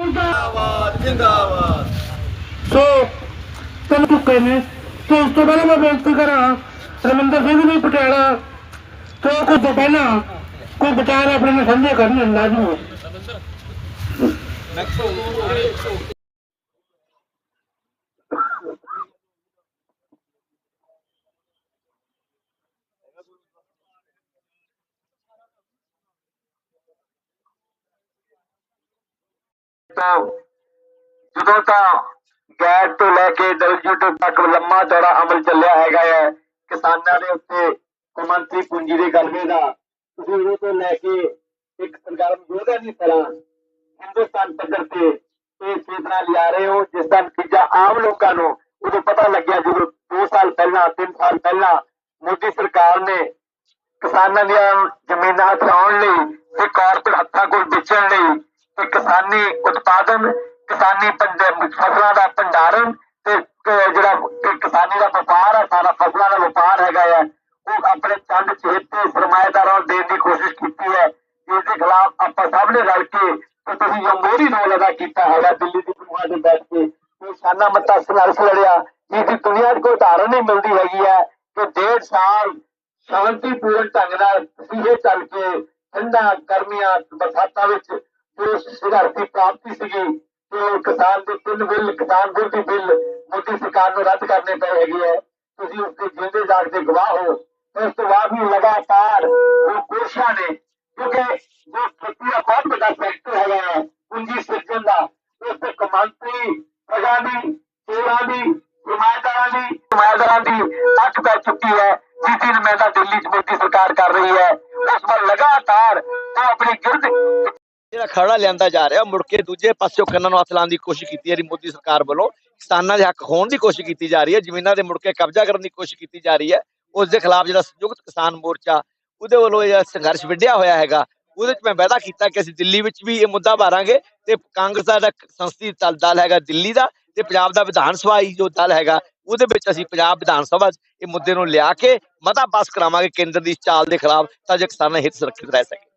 ਜਿੰਦਾਬਾਦ ਜਿੰਦਾਬਾਦ। ਸੋ ਤਿੰਨ ਚੁੱਕੇ ਨੇ ਤੇ ਇਸ ਤੋਂ ਪਹਿਲਾਂ ਮੈਂ ਬੇਨਤੀ ਕਰਾਂ, ਰਮਿੰਦਰ ਸਿੰਘ ਵੀ ਪਟਿਆਲਾ ਤੋਂ ਕੁਝ ਤੋਂ ਪਹਿਲਾਂ, ਕੋਈ ਵਿਚਾਰ ਆਪਣੇ ਨਾਲ ਸਾਂਝੇ ਕਰਨ ਲਾਜ਼ਮੀ ਹੈ ਤਾਂ ਜਦੋਂ ਤਾਂ ਗੈਟ ਤੋਂ ਲੈ ਕੇ ਡਬਲਯੂਟੀ ਤੱਕ ਲੰਮਾ ਚੌੜਾ ਅਮਲ ਚੱਲਿਆ ਹੈਗਾ ਹੈ, ਕਿਸਾਨਾਂ ਦੇ ਉੱਤੇ ਕੌਮਾਂਤਰੀ ਪੂੰਜੀ ਦੇ ਗਲਬੇ ਦਾ ਤੁਸੀਂ ਤੋਂ ਲੈ ਕੇ ਇੱਕ ਸਰਗਰਮ ਯੋਧਾ ਦੀ ਤਰ੍ਹਾਂ ਹਿੰਦੁਸਤਾਨ ਪੱਧਰ ਤੇ ਇਹ ਚੇਤਨਾ ਲਿਆ ਰਹੇ ਹੋ, ਜਿਸ ਦਾ ਨਤੀਜਾ ਆਮ ਲੋਕਾਂ ਨੂੰ ਉਦੋਂ ਪਤਾ ਲੱਗਿਆ ਜਦੋਂ 2 ਸਾਲ ਪਹਿਲਾਂ 3 ਸਾਲ ਪਹਿਲਾਂ ਮੋਦੀ ਸਰਕਾਰ ਨੇ ਕਿਸਾਨਾਂ ਦੀਆਂ ਜ਼ਮੀਨਾਂ ਹਥਿਆਉਣ ਲਈ ਤੇ ਕਾਰਪੋਰੇਟ ਹੱਥਾਂ ਕੋਲ ਵੇਚਣ ਲਈ ਕਿਸਾਨੀ ਉਤਪਾਦਨ, ਕਿਸਾਨੀ ਪੰਡ ਫਸਲਾਂ ਦਾ ਭੰਡਾਰਨ ਤੇ ਜਿਹੜਾ ਕਿਸਾਨੀ ਦਾ ਵਪਾਰ ਹੈ, ਸਾਰਾ ਫਸਲਾਂ ਦਾ ਵਪਾਰ ਹੈਗਾ ਹੈ ਉਹ ਆਪਣੇ ਚੰਦ ਚੇਤੇ ਸਰਮਾਏਦਾਰਾਂ ਨੂੰ ਦੇਣ ਦੀ ਕੋਸ਼ਿਸ਼ ਕੀਤੀ ਹੈ। ਇਸ ਦੇ ਖਿਲਾਫ ਆਪਾਂ ਸਭ ਨੇ ਰਲ ਕੇ ਤੁਸੀਂ ਜੋ ਰੋਲ ਅਦਾ ਕੀਤਾ ਹੈਗਾ, ਦਿੱਲੀ ਦੀ ਗੁਰੂਆਂ ਦੇ ਬੈਠ ਕੇ, ਇਹ ਸ਼ਾਨਾ ਮੱਤਾ ਸੰਘਰਸ਼ ਲੜਿਆ ਜਿਸ ਦੀ ਦੁਨੀਆ 'ਚ ਕੋਈ ਉਦਾਹਰਨ ਨਹੀਂ ਮਿਲਦੀ ਹੈਗੀ ਹੈ ਕਿ ਡੇਢ ਸਾਲ ਸ਼ਾਂਤੀਪੂਰਨ ਢੰਗ ਨਾਲ ਸੀਹੇ ਚੱਲ ਕੇ ਠੰਡਾ, ਗਰਮੀਆਂ, ਬਰਸਾਤਾਂ ਵਿੱਚ ਜੋ ਸੰਘਰਸ਼ ਦੀ ਪ੍ਰਾਪਤੀ ਸੀਗੀ ਤੇ ਉਹ ਕਿਸਾਨ ਦੇ ਤਿੰਨ ਬਿੱਲ ਕਿਸਾਨ ਵਿਰੋਧੀ ਬਿੱਲ ਮੋਦੀ ਸਰਕਾਰ ਨੂੰ ਰੱਦ ਕਰਨੇ ਪਏ ਹੈਗੇ ਹੈ ਤੁਸੀਂ ਉਸ ਦੇ ਜਿੰਦੇ ਜਾਗਦੇ ਗਵਾਹ ਹੋ ਤੇ ਉਸ ਤੋਂ ਬਾਅਦ ਵੀ ਲਗਾਤਾਰ ਉਹ ਕੋਸ਼ਿਸ਼ਾਂ ਨੇ ਕਿਉਂਕਿ ਜੋ ਖੇਤੀ ਦਾ ਬਹੁਤ ਵੱਡਾ ਸੈਕਟਰ ਹੈਗਾ ਹੈ ਪੂੰਜੀ ਸਿਰਜਣ ਦਾ ਉਸ ਤੇ ਕਮਾਂਤਰੀ ਪ੍ਰਜਾ ਦੀ ਸੇਵਾ ਦੀ ਸਰਮਾਏਦਾਰਾਂ ਦੀ ਸਰਮਾਏਦਾਰਾਂ ਦੀ ਅੱਖ ਪੈ ਚੁੱਕੀ ਹੈ ਜਿਸ ਦੀ ਨੁਮਾਇੰਦਾ ਦਿੱਲੀ 'ਚ ਮੋਦੀ ਸਰਕਾਰ ਕਰ ਰਹੀ ਹੈ ਉਸ ਵੱਲ ਲਗਾਤਾਰ ਉਹ ਆਪਣੀ ਗਿਰਦ ਜਿਹੜਾ ਖੜਾ ਲਿਆਂਦਾ ਜਾ ਰਿਹਾ ਮੁੜ ਕੇ ਦੂਜੇ ਪਾਸਿਓਂ ਕੰਨਾਂ ਨੂੰ ਹੱਥ ਲਾਉਣ ਦੀ ਕੋਸ਼ਿਸ਼ ਕੀਤੀ ਜਾ ਰਹੀ ਮੋਦੀ ਸਰਕਾਰ ਵੱਲੋਂ। ਕਿਸਾਨਾਂ ਦੇ ਹੱਕ ਹੋਣ ਦੀ ਕੋਸ਼ਿਸ਼ ਕੀਤੀ ਜਾ ਰਹੀ ਹੈ, ਜ਼ਮੀਨਾਂ ਦੇ ਮੁੜ ਕੇ ਕਬਜ਼ਾ ਕਰਨ ਦੀ ਕੋਸ਼ਿਸ਼ ਕੀਤੀ ਜਾ ਰਹੀ ਹੈ। ਉਸ ਦੇ ਖਿਲਾਫ ਜਿਹੜਾ ਸੰਯੁਕਤ ਕਿਸਾਨ ਮੋਰਚਾ, ਉਹਦੇ ਵੱਲੋਂ ਇਹ ਸੰਘਰਸ਼ ਵਿੱਢਿਆ ਹੋਇਆ ਹੈਗਾ। ਉਹਦੇ ਵਿੱਚ ਮੈਂ ਵਾਅਦਾ ਕੀਤਾ ਕਿ ਅਸੀਂ ਦਿੱਲੀ ਵਿੱਚ ਵੀ ਇਹ ਮੁੱਦਾ ਭਾਰਾਂਗੇ ਤੇ ਕਾਂਗਰਸ ਦਾ ਜਿਹੜਾ ਸੰਸਦੀ ਦਲ ਦਲ ਹੈਗਾ ਦਿੱਲੀ ਦਾ ਤੇ ਪੰਜਾਬ ਦਾ ਵਿਧਾਨ ਸਭਾ ਹੀ ਜੋ ਦਲ ਹੈਗਾ, ਉਹਦੇ ਵਿੱਚ ਅਸੀਂ ਪੰਜਾਬ ਵਿਧਾਨ ਸਭਾ 'ਚ ਇਹ ਮੁੱਦੇ ਨੂੰ ਲਿਆ ਕੇ ਮਤਾ ਪਾਸ ਕਰਾਵਾਂਗੇ ਕੇਂਦਰ ਦੀ ਚਾਲ ਦੇ ਖਿਲਾਫ ਤਾਂ ਜੋ ਕਿਸਾਨਾਂ ਹਿੱਤ ਸੁਰੱਖਿਅਤ ਰਹਿ ਸਕੇ।